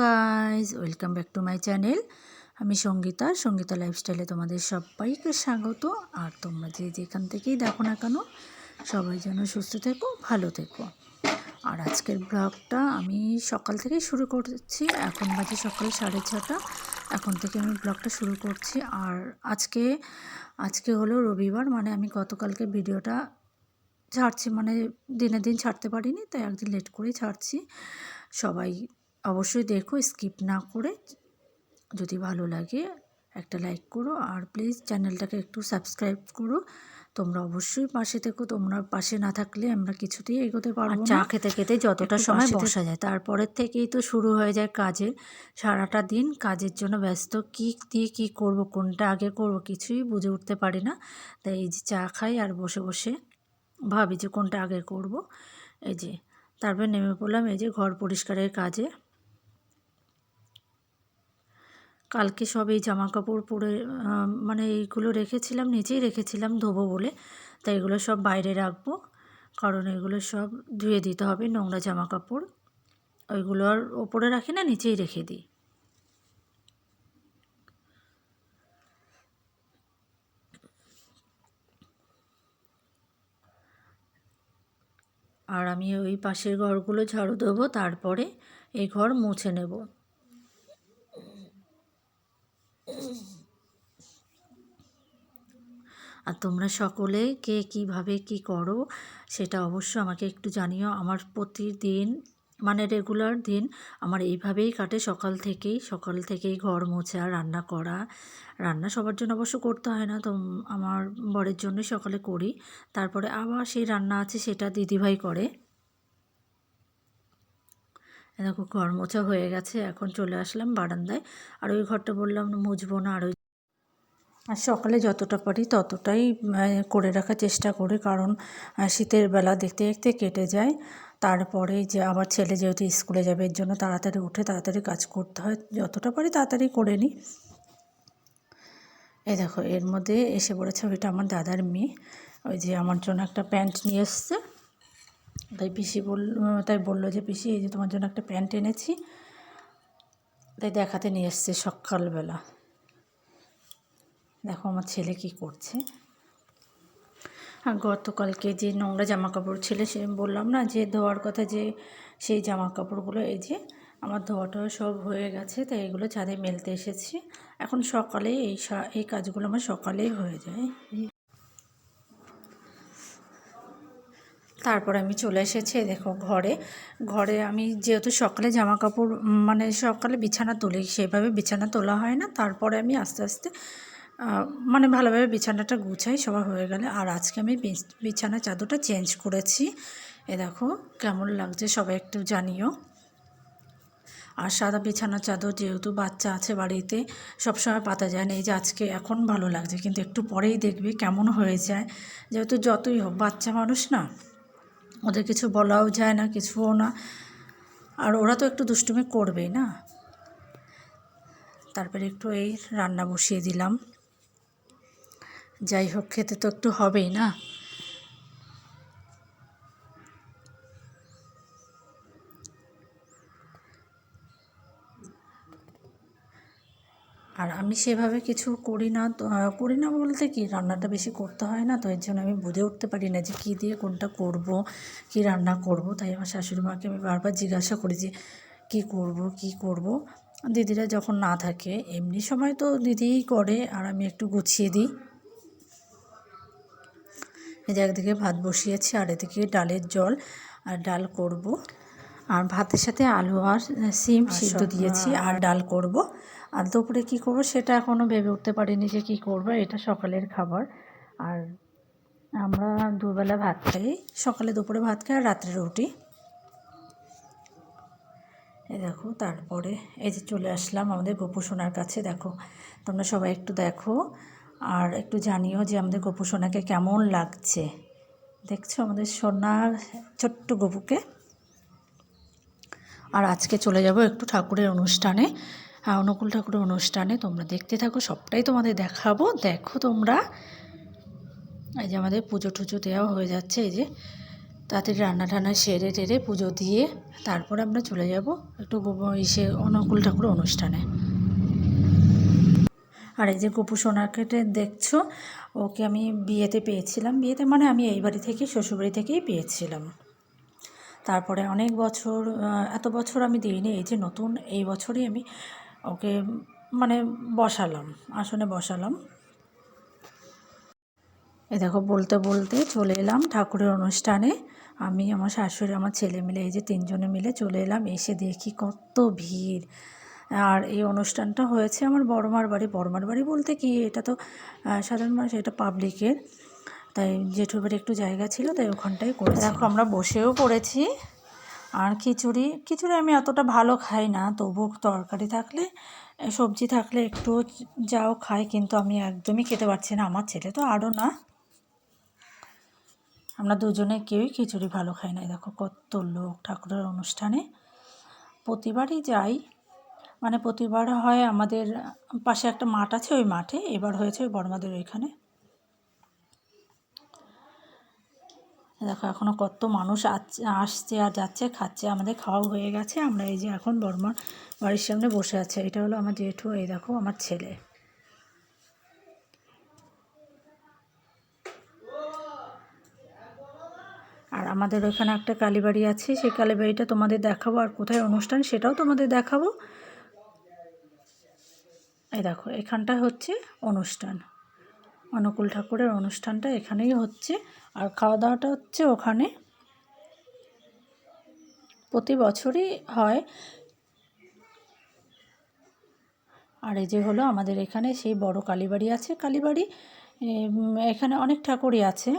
Guys welcome back to my channel আমি সঙ্গীতা সঙ্গীতা লাইফস্টাইলে তোমাদের সবাইকে স্বাগত। আর তোমরা যে যেখান থেকেই দেখো না কেন, সবাই যেন সুস্থ থেকো, ভালো থেকো। আর আজকের ব্লগটা আমি সকাল থেকেই শুরু করছি। এখন বাজে সকাল সাড়ে ছটা। এখন থেকে আমি ব্লগটা শুরু করছি। আর আজকে আজকে হলো রবিবার মানে আমি গতকালকে ভিডিওটা ছাড়ছি। মানে দিনে দিন ছাড়তে পারিনি, তাই একদিন লেট করেই ছাড়ছি। সবাই অবশ্যই দেখো স্কিপ না করে যদি ভালো লাগে একটা লাইক করো। আর প্লিজ চ্যানেলটাকে একটু সাবস্ক্রাইব করো। তোমরা অবশ্যই পাশে থেকো। তোমরা পাশে না থাকলে আমরা কিছুতেই এগোতে পারব চা খেতে খেতে যতটা সময় বসা যায় তারপরের থেকেই তো শুরু হয়ে যায় কাজের। সারাটা দিন কাজের জন্য ব্যস্ত। কী দিয়ে কী করব কোনটা আগে করব কিছুই বুঝে উঠতে পারি না। তাই এই যে চা খাই আর বসে বসে ভাবি যে কোনটা আগে করব। এই যে তারপরে নেমে পড়লাম এই যে ঘর পরিষ্কারের কাজে। কালকে সব এই জামা কাপড় পরে মানে এইগুলো রেখেছিলাম নিচেই রেখেছিলাম ধোবো বলে। তাই এগুলো সব বাইরে রাখব। কারণ এগুলো সব ধুয়ে দিতে হবে নোংরা জামা কাপড় ওইগুলো আর ওপরে রাখি না, নিচেই রেখে দিই। আর আমি ওই পাশের ঘরগুলো ঝাড়ু দেবো, তারপরে এই ঘর মুছে নেব। আর তোমরা সকলে কে কীভাবে কি করো সেটা অবশ্য আমাকে একটু জানিও। আমার প্রতিদিন মানে রেগুলার দিন আমার এইভাবেই কাটে। সকাল থেকেই সকাল থেকেই ঘর মোছা, রান্না করা। রান্না সবার জন্য অবশ্য করতে হয় না। তো আমার বরের জন্যই সকালে করি। তারপরে আবার সেই রান্না আছে সেটা দিদিভাই করে। দেখো, ঘর মোছা হয়ে গেছে। এখন চলে আসলাম বারান্দায়। আর ওই ঘরটা বললাম মুছবো না, আর ওই আর সকালে যতটা পারি ততটাই করে রাখার চেষ্টা করি। কারণ শীতের বেলা দেখতে দেখতে কেটে যায়। তারপরে যে আবার ছেলে যেহেতু স্কুলে যাবে, এর জন্য তাড়াতাড়ি উঠে তাড়াতাড়ি কাজ করতে হয়। যতটা পারি তাড়াতাড়ি করে নিই। এই দেখো, এর মধ্যে এসে পড়েছে ওইটা আমার দাদার মেয়ে। ওই যে আমার জন্য একটা প্যান্ট নিয়ে এসছে। তাই পিসি বল, তাই বলল যে, পিসি, এই যে তোমার জন্য একটা প্যান্ট এনেছি। তাই দেখাতে নিয়ে এসছে সকালবেলা। দেখো আমার ছেলে কি করছে। আর গতকালকে যে নোংরা জামা কাপড় ছিল, সে বললাম না যে ধোয়ার কথা যে সেই জামা কাপড়গুলো এই যে আমার ধোয়াটা সব হয়ে গেছে, তাই এগুলো ছাদে মেলতে এসেছি। এখন সকালে এই এই কাজগুলো আমার সকালেই হয়ে যায়। তারপর আমি চলে এসেছি দেখো ঘরে। ঘরে আমি যেহেতু সকালে জামা কাপড় মানে সকালে বিছানা তুলি সেভাবে বিছানা তোলা হয় না। তারপরে আমি আস্তে আস্তে মানে ভালোভাবে বিছানাটা গুছাই, সবার হয়ে গেলে। আর আজকে আমি বিছানা চাদরটা চেঞ্জ করেছি। এ দেখো, কেমন লাগছে সবাই একটু জানিও। আর সাদা বিছানা চাদর যেহেতু বাচ্চা আছে বাড়িতে, সবসময় পাতা যায় না। এই যে আজকে এখন ভালো লাগছে, কিন্তু একটু পরেই দেখবি কেমন হয়ে যায়। যেহেতু যতই হোক, বাচ্চা মানুষ না, ওদের কিছু বলাও যায় না, কিছুও না। আর ওরা তো একটু দুষ্টুমি করবেই না। তারপরে একটু এই রান্না বসিয়ে দিলাম। যাই হোক খেতে তো একটু হবেই না? আর আমি সেভাবে কিছু করি না, তো করি না বলতে কি, রান্নাটা বেশি করতে হয় না, তো এর জন্য আমি বুঝে উঠতে পারি না যে কী দিয়ে কোনটা করব, কি রান্না করব। তাই আমার শাশুড়ি মাকে আমি বারবার জিজ্ঞাসা করি যে, কী করব, কি করব? দিদিরা যখন না থাকে, এমনি সময় তো দিদিই করে, আর আমি একটু গুছিয়ে দিই। যে একদিকে ভাত বসিয়েছি আর এদিকে ডালের জল আর ডাল করব। আর ভাতের সাথে আলু আর সিম সিদ্ধ দিয়েছি আর ডাল করব। আর দুপুরে কী করব সেটা এখনও ভেবে উঠতে পারিনি যে কী করব এটা সকালের খাবার। আর আমরা দুবেলা ভাত খাই সকালে দুপুরে ভাত খাই আর রাত্রে রুটি। এই দেখো তারপরে এই যে চলে আসলাম আমাদের গোপু সোনার কাছে। দেখো তোমরা সবাই একটু দেখো। আর একটু জানিও যে আমাদের গোপু সোনাকে কেমন লাগছে। দেখছ আমাদের সোনার ছোট্ট গপুকে? আর আজকে চলে যাব একটু ঠাকুরের অনুষ্ঠানে অনুকূল ঠাকুরের অনুষ্ঠানে। তোমরা দেখতে থাকো, সবটাই তোমাদের দেখাবো। দেখো তোমরা। এই যে আমাদের পুজো টুজো দেওয়া হয়ে যাচ্ছে, এই যে তাড়াতাড়ি রান্না টান্না সেরে টেরে পুজো দিয়ে তারপরে আমরা চলে যাব একটু ইসে অনুকূল ঠাকুর অনুষ্ঠানে। আর এই যে গোপু সোনাকে দেখছ, ওকে আমি বিয়েতে পেয়েছিলাম। বিয়েতে মানে আমি এই বাড়ি থেকে, শ্বশুরবাড়ি থেকেই পেয়েছিলাম। তারপরে অনেক বছর এত বছর আমি দিইনি, এই যে নতুন, এই বছরই আমি ওকে মানে বসালাম, আসনে বসালাম। এ দেখো, বলতে বলতে চলে এলাম ঠাকুরের অনুষ্ঠানে। আমি, আমার শাশুড়ি, আমার ছেলে মিলে, এই যে তিনজনে মিলে চলে এলাম, এসে দেখি কত ভিড়। আর এই অনুষ্ঠানটা হয়েছে আমার বড়মার বাড়ি। বড়মার বাড়ি বলতে কি, এটা তো সাধারণ মানুষ, এটা পাবলিকের। তাই জেঠুর বাড়ি একটু জায়গা ছিল, তাই ওখানটাই করে দেখো, আমরা বসেও পড়েছি আর খিচুড়ি খিচুড়ি আমি অতটা ভালো খাই না তবু তরকারি থাকলে, সবজি থাকলে একটু যাও খাই, কিন্তু আমি একদমই খেতে পারছি না। আমার ছেলে তো আরও না। আমরা দুজনে কেউই খিচুড়ি ভালো খাই না। দেখো, কত লোক ঠাকুরের অনুষ্ঠানে। প্রতিবারই যাই। মানে প্রতিবার হয় আমাদের পাশে একটা মাঠ আছে, ওই মাঠে। এবার হয়েছে ওই বড়মাদের ওইখানে। দেখো এখনও কত মানুষ আসছে আর যাচ্ছে, খাচ্ছে, আমাদের খাওয়া হয়ে গেছে। আমরা এই যে এখন বর্মার বাড়ির সামনে বসে আছে। এটা হলো আমার জেঠু, এই দেখো, আমার ছেলে। আর আমাদের ওখানে একটা কালীবাড়ি আছে। সেই কালীবাড়িটা তোমাদের দেখাবো। আর কোথায় অনুষ্ঠান সেটাও তোমাদের দেখাবো। এই দেখো, এখানটা হচ্ছে অনুষ্ঠান। অনুকূল ঠাকুরের অনুষ্ঠানটা এখানেই হচ্ছে। আর খাওয়া দাওয়াটা হচ্ছে ওখানে প্রতি বছরই হয়। আর এই যে হলো আমাদের এখানে সেই বড় কালীবাড়ি আছে। কালীবাড়ি এখানে অনেক ঠাকুরই আছে।